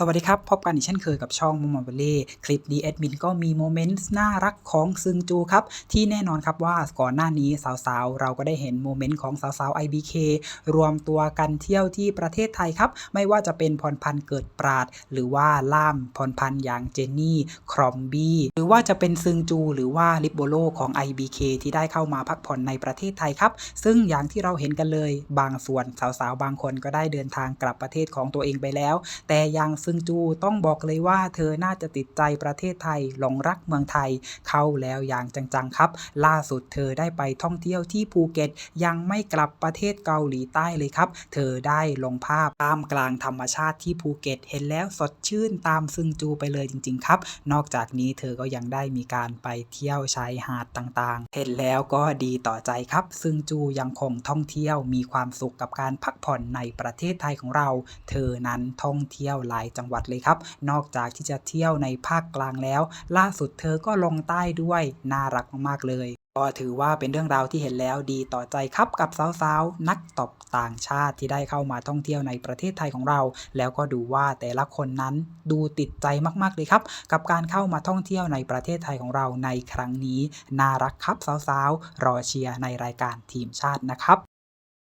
สวัสดีครับ พบกันอีกเช่นเคยกับช่องมอมเบเล่คลิปนี้แอดมินก็มีโมเมนต์น่ารักของซึงจูครับ ที่แน่นอนครับว่าก่อนหน้านี้สาวๆ เราก็ได้เห็นโมเมนต์ของสาวๆ IBK รวมตัวกันเที่ยวที่ประเทศไทยครับ ไม่ว่าจะเป็นพรพันธ์เกิดปราด หรือว่าล่ามพรพันธ์อย่างเจนนี่ ครอมบี้ หรือว่าจะเป็นซึงจูหรือว่าลิปโบโลของ IBK ที่ได้เข้ามาพักผ่อนในประเทศไทยครับ ซึ่งอย่างที่เราเห็นกันเลย บางส่วนสาวๆ บางคนก็ได้เดินทางกลับประเทศของตัวเองไปแล้ว แต่อย่างซึงจูต้องบอกเลยว่าเธอน่าจะติดใจประเทศไทยหลงรักเมืองไทย เข้าแล้วอย่างจังๆครับ ล่าสุดเธอได้ไปท่องเที่ยวที่ภูเก็ต ยังไม่กลับประเทศเกาหลีใต้เลยครับ เธอได้ลงภาพตามกลางธรรมชาติที่ภูเก็ต เห็นแล้วสดชื่นตามซึงจูไปเลยจริง ๆ ครับ นอกจากนี้เธอก็ยังได้มีการไปเที่ยวชายหาดต่างๆ เห็นแล้วก็ดีต่อใจครับ ซึงจูยังคงท่องเที่ยวมีความสุขกับการพักผ่อนในประเทศไทยของเรา เธอนั้นท่องเที่ยวหลายจังหวัดเลยครับ นอกจากที่จะเที่ยวในภาคกลางแล้ว ล่าสุดเธอก็ลงใต้ด้วยน่ารักมากๆเลยก็ถือว่าเป็นเรื่องราวที่เห็นแล้วดีต่อใจครับกับสาวๆนักตบต่างชาติที่ได้เข้ามาท่องเที่ยวในประเทศไทยของเรา แล้วก็ดูว่าแต่ละคนนั้นดูติดใจมากๆเลยครับ กับการเข้ามาท่องเที่ยวในประเทศไทยของเราในครั้งนี้ น่ารักครับสาวๆรอเชียร์ในรายการทีมชาตินะครับ